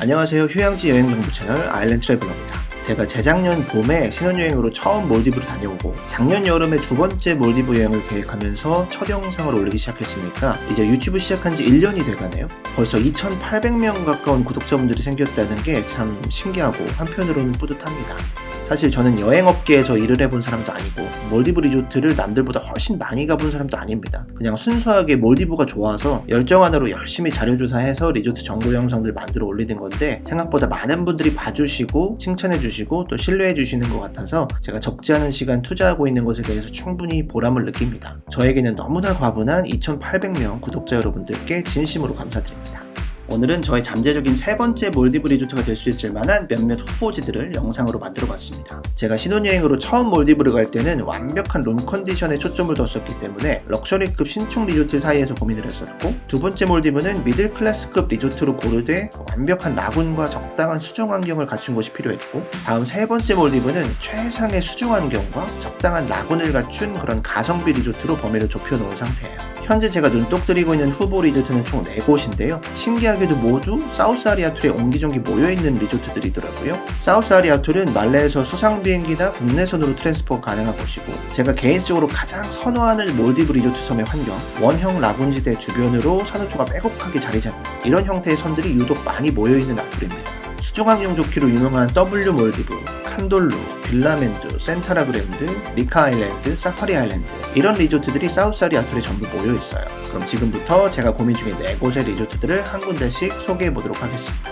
안녕하세요. 휴양지 여행 정보 채널 아일랜드 트래블러입니다. 제가 재작년 봄에 신혼여행으로 처음 몰디브를 다녀오고 작년 여름에 두 번째 몰디브 여행을 계획하면서 첫 영상을 올리기 시작했으니까 이제 유튜브 시작한 지 1년이 돼가네요. 벌써 2,800명 가까운 구독자분들이 생겼다는 게 참 신기하고 한편으로는 뿌듯합니다. 사실 저는 여행업계에서 일을 해본 사람도 아니고 몰디브 리조트를 남들보다 훨씬 많이 가본 사람도 아닙니다. 그냥 순수하게 몰디브가 좋아서 열정 하나로 열심히 자료조사해서 리조트 정보 영상들 만들어 올리는 건데 생각보다 많은 분들이 봐주시고 칭찬해주시고 또 신뢰해주시는 것 같아서 제가 적지 않은 시간 투자하고 있는 것에 대해서 충분히 보람을 느낍니다. 저에게는 너무나 과분한 2,800명 구독자 여러분들께 진심으로 감사드립니다. 오늘은 저의 잠재적인 세 번째 몰디브 리조트가 될 수 있을 만한 몇몇 후보지들을 영상으로 만들어 봤습니다. 제가 신혼여행으로 처음 몰디브를 갈 때는 완벽한 룸 컨디션에 초점을 뒀었기 때문에 럭셔리급 신축 리조트 사이에서 고민을 했었고 두 번째 몰디브는 미들 클래스급 리조트로 고르되 완벽한 라군과 적당한 수중 환경을 갖춘 곳이 필요했고 다음 세 번째 몰디브는 최상의 수중 환경과 적당한 라군을 갖춘 그런 가성비 리조트로 범위를 좁혀놓은 상태예요. 현재 제가 눈독 들이고 있는 후보 리조트는 총 4곳인데요. 신기하게도 모두 사우스 아리아툴에 옹기종기 모여있는 리조트들이더라고요. 사우스 아리아툴은 말레에서 수상 비행기나 국내선으로 트랜스포가 가능한 곳이고 제가 개인적으로 가장 선호하는 몰디브 리조트 섬의 환경, 원형 라군지대 주변으로 산호초가 빼곡하게 자리 잡는 이런 형태의 섬들이 유독 많이 모여있는 아툴입니다. 수중환경 좋기로 유명한 W 몰디브, 칸돌루, 빌라멘드, 센타라 그랜드, 리카 아일랜드, 사파리 아일랜드 이런 리조트들이 사우스아리 아톨에 전부 모여 있어요. 그럼 지금부터 제가 고민 중인 네 곳의 리조트들을 한 군데씩 소개해 보도록 하겠습니다.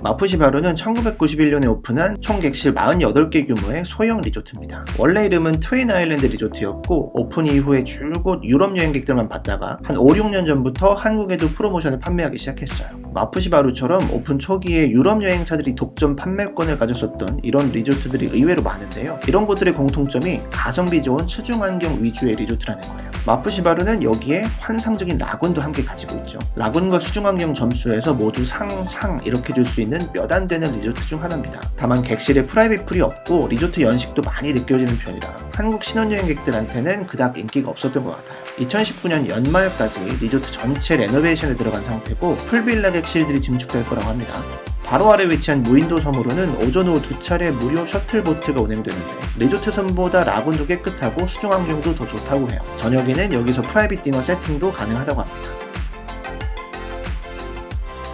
마푸시바루는 1991년에 오픈한 총 객실 48개 규모의 소형 리조트입니다. 원래 이름은 트윈 아일랜드 리조트였고 오픈 이후에 줄곧 유럽 여행객들만 받다가 한 5, 6년 전부터 한국에도 프로모션을 판매하기 시작했어요. 마푸시바루처럼 오픈 초기에 유럽 여행사들이 독점 판매권을 가졌었던 이런 리조트들이 의외로 많은데요. 이런 곳들의 공통점이 가성비 좋은 수중 환경 위주의 리조트라는 거예요. 마푸시바루는 여기에 환상적인 라군도 함께 가지고 있죠. 라군과 수중 환경 점수에서 모두 상, 상 이렇게 줄 수 있는 몇 안 되는 리조트 중 하나입니다. 다만 객실에 프라이빗 풀이 없고 리조트 연식도 많이 느껴지는 편이라 한국 신혼여행객들한테는 그닥 인기가 없었던 것 같아요. 2019년 연말까지 리조트 전체 레노베이션에 들어간 상태고 풀빌라 객실들이 증축될 거라고 합니다. 바로 아래 위치한 무인도 섬으로는 오전 오후 두 차례 무료 셔틀보트가 운행되는데 리조트 섬보다 라군도 깨끗하고 수중 환경도 더 좋다고 해요. 저녁에는 여기서 프라이빗 디너 세팅도 가능하다고 합니다.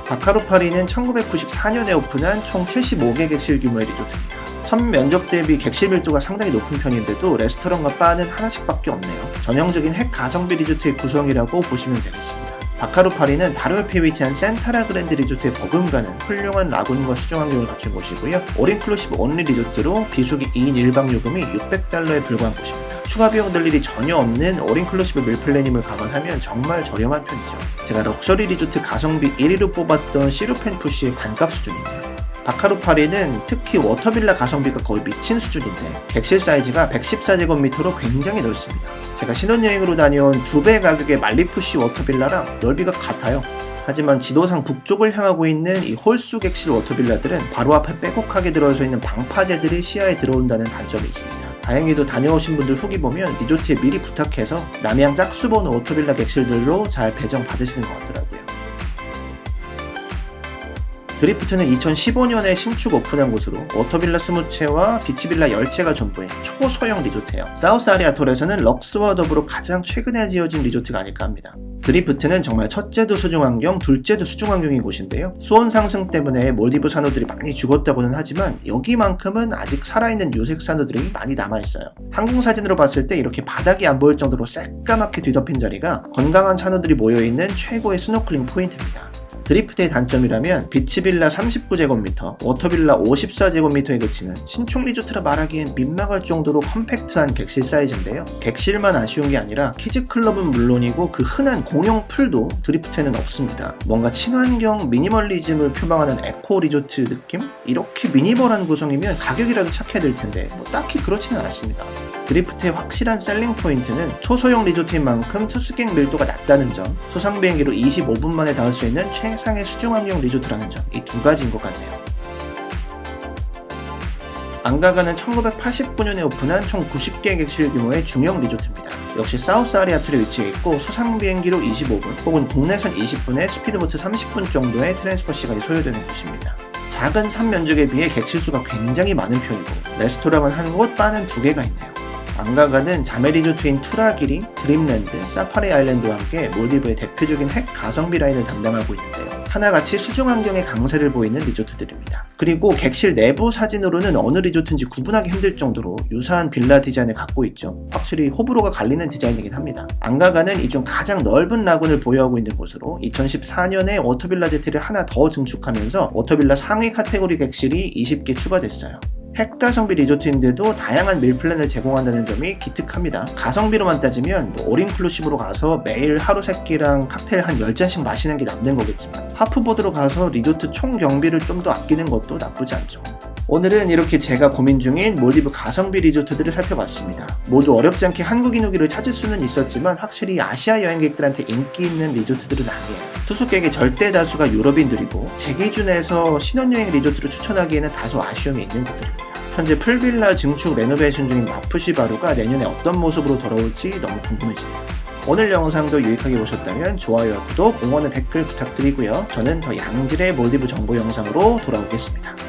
바카로파리는 1994년에 오픈한 총 75개 객실 규모의 리조트입니다. 섬 면적 대비 객실 밀도가 상당히 높은 편인데도 레스토랑과 바는 하나씩밖에 없네요. 전형적인 핵 가성비 리조트의 구성이라고 보시면 되겠습니다. 바카루파리는 바로 옆에 위치한 센타라 그랜드 리조트에 버금가는 훌륭한 라군과 수중 환경을 갖춘 곳이고요. 올인클루시브 온리 리조트로 비수기 2인 1박 요금이 600달러에 불과한 곳입니다. 추가 비용 들 일이 전혀 없는 올인클루시브 밀플래님을 감안하면 정말 저렴한 편이죠. 제가 럭셔리 리조트 가성비 1위로 뽑았던 시루펜 푸시의 반값 수준이네요. 바카루 파리는 특히 워터빌라 가성비가 거의 미친 수준인데 객실 사이즈가 114제곱미터로 굉장히 넓습니다. 제가 신혼여행으로 다녀온 두 배 가격의 말리푸시 워터빌라랑 넓이가 같아요. 하지만 지도상 북쪽을 향하고 있는 이 홀수 객실 워터빌라들은 바로 앞에 빼곡하게 들어서 있는 방파제들이 시야에 들어온다는 단점이 있습니다. 다행히도 다녀오신 분들 후기 보면 리조트에 미리 부탁해서 남양 짝수번 워터빌라 객실들로 잘 배정 받으시는 것 같더라고요. 드리프트는 2015년에 신축 오픈한 곳으로 워터빌라 20채와 비치빌라 10채가 전부인 초소형 리조트예요. 사우스 아리아톨에서는 럭스와 더불어 가장 최근에 지어진 리조트가 아닐까 합니다. 드리프트는 정말 첫째도 수중 환경, 둘째도 수중 환경인 곳인데요. 수온 상승 때문에 몰디브 산호들이 많이 죽었다고는 하지만 여기만큼은 아직 살아있는 유색 산호들이 많이 남아있어요. 항공 사진으로 봤을 때 이렇게 바닥이 안 보일 정도로 새까맣게 뒤덮인 자리가 건강한 산호들이 모여있는 최고의 스노클링 포인트입니다. 드리프트의 단점이라면 비치빌라 39제곱미터, 워터빌라 54제곱미터에 그치는 신축 리조트라 말하기엔 민망할 정도로 컴팩트한 객실 사이즈인데요. 객실만 아쉬운 게 아니라 키즈클럽은 물론이고 그 흔한 공용 풀도 드리프트에는 없습니다. 뭔가 친환경 미니멀리즘을 표방하는 에코 리조트 느낌? 이렇게 미니멀한 구성이면 가격이라도 착해야 될 텐데 뭐 딱히 그렇지는 않습니다. 드리프트의 확실한 셀링 포인트는 초소형 리조트인 만큼 투숙객 밀도가 낮다는 점, 수상 비행기로 25분 만에 닿을 수 있는 최 상의 수중 환경 리조트라는 점, 이 두 가지인 것 같네요. 안가가는 1989년에 오픈한 총 90개 객실 규모의 중형 리조트입니다. 역시 사우스 아리아 툴에 위치해 있고 수상 비행기로 25분 혹은 국내선 20분에 스피드보트 30분 정도의 트랜스퍼 시간이 소요되는 곳입니다. 작은 산 면적에 비해 객실 수가 굉장히 많은 편이고 레스토랑은 한 곳, 바는 두 개가 있네요. 안가가는 자메 리조트인 투라기리, 드림랜드, 사파리 아일랜드와 함께 몰디브의 대표적인 핵 가성비 라인을 담당하고 있는데요. 하나같이 수중 환경의 강세를 보이는 리조트들입니다. 그리고 객실 내부 사진으로는 어느 리조트인지 구분하기 힘들 정도로 유사한 빌라 디자인을 갖고 있죠. 확실히 호불호가 갈리는 디자인이긴 합니다. 안가가는 이 중 가장 넓은 라군을 보유하고 있는 곳으로 2014년에 워터빌라 제트를 하나 더 증축하면서 워터빌라 상위 카테고리 객실이 20개 추가됐어요. 핵 가성비 리조트인데도 다양한 밀 플랜을 제공한다는 점이 기특합니다. 가성비로만 따지면 뭐 올인클루시브로 가서 매일 하루 세끼랑 칵테일 한 10잔씩 마시는 게 남는 거겠지만 하프보드로 가서 리조트 총 경비를 좀 더 아끼는 것도 나쁘지 않죠. 오늘은 이렇게 제가 고민 중인 몰디브 가성비 리조트들을 살펴봤습니다. 모두 어렵지 않게 한국인 후기를 찾을 수는 있었지만 확실히 아시아 여행객들한테 인기 있는 리조트들은 아니에요. 투숙객의 절대 다수가 유럽인들이고 제 기준에서 신혼여행 리조트를 추천하기에는 다소 아쉬움이 있는 곳들입니다. 현재 풀빌라 증축 레노베이션 중인 마푸시바루가 내년에 어떤 모습으로 돌아올지 너무 궁금해지네요. 오늘 영상도 유익하게 보셨다면 좋아요와 구독, 응원의 댓글 부탁드리고요. 저는 더 양질의 몰디브 정보 영상으로 돌아오겠습니다.